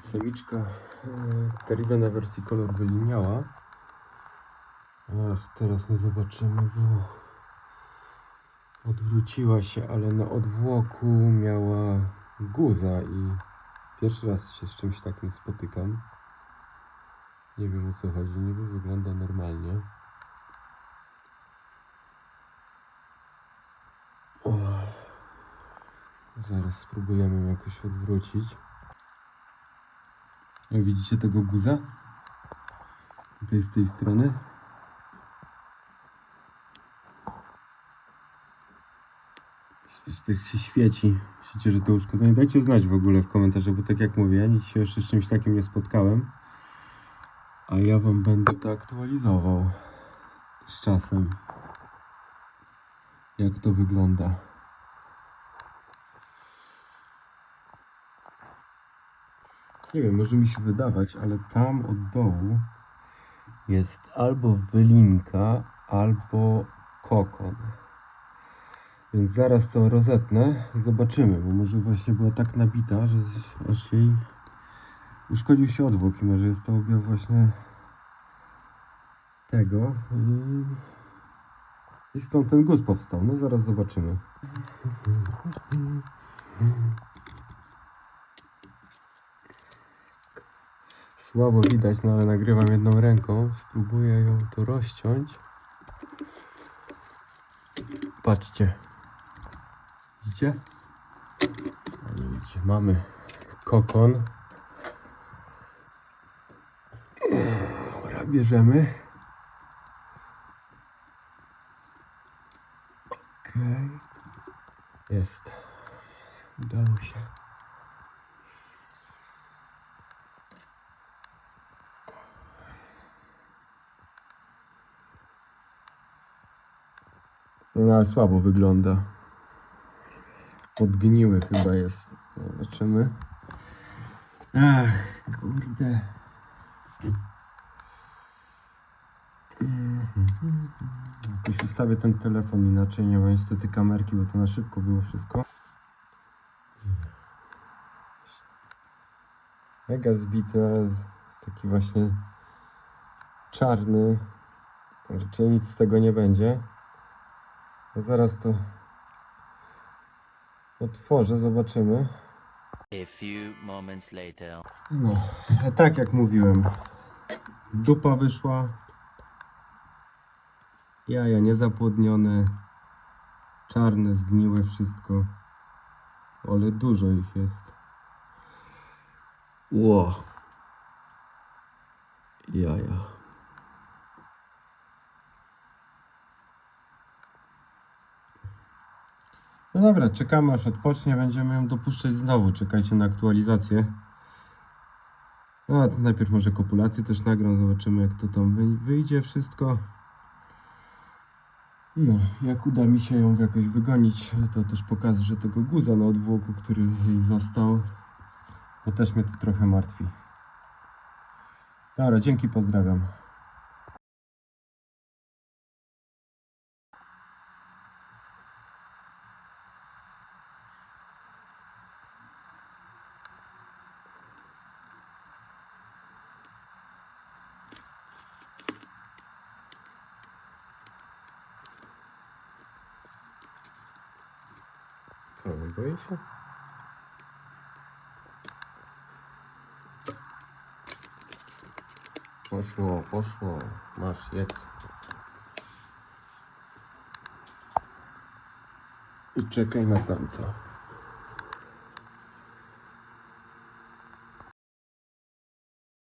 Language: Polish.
Samiczka e, Kariba na wersji kolor wyliniała. Ach, teraz nie zobaczymy, bo odwróciła się, ale na odwłoku miała guza i pierwszy raz się z czymś takim spotykam. Nie wiem o co chodzi, niby wygląda normalnie. Och. Zaraz spróbujemy ją jakoś odwrócić. A widzicie tego guza? Tutaj z tej strony. Tak się świeci. Myślicie, że to uszkodzenie? Dajcie znać w ogóle w komentarzach, bo tak jak mówię, ja nic się jeszcze z czymś takim nie spotkałem. A ja wam będę to aktualizował z czasem. Jak to wygląda. Nie wiem, może mi się wydawać, ale tam od dołu jest albo wylinka, albo kokon. Więc zaraz to rozetnę i zobaczymy, bo może właśnie była tak nabita, że aż jej uszkodził się odwłok i może jest to objaw właśnie tego i, i stąd ten guz powstał. No zaraz zobaczymy. Słabo widać, no ale nagrywam jedną ręką. Spróbuję ją to rozciąć. Patrzcie. Widzicie? Nie widzicie. Mamy kokon. Dobra, bierzemy. Okej. Jest. Udało się. No, ale słabo wygląda. Podgniły chyba jest. Zobaczymy. Ach, kurde. Jakoś ustawię ten telefon inaczej, nie ma niestety kamerki, bo to na szybko było wszystko. Mega zbity, ale jest taki właśnie czarny. Raczej nic z tego nie będzie. Zaraz to otworzę, zobaczymy. A few moments later. No, tak jak mówiłem, dupa wyszła, jaja niezapłodnione, czarne, zgniłe wszystko, ale dużo ich jest. Ło. Jaja. No dobra, czekamy aż odpocznie, będziemy ją dopuszczać znowu. Czekajcie na aktualizację. No, najpierw może kopulację też nagram, zobaczymy jak to tam wy- wyjdzie wszystko. No, jak uda mi się ją jakoś wygonić, to też pokażę tego guza na odwłoku, który jej został, bo też mnie to trochę martwi. Dobra, dzięki, pozdrawiam. Co, boję się? Poszło, poszło. Masz, jedz. I czekaj na samca.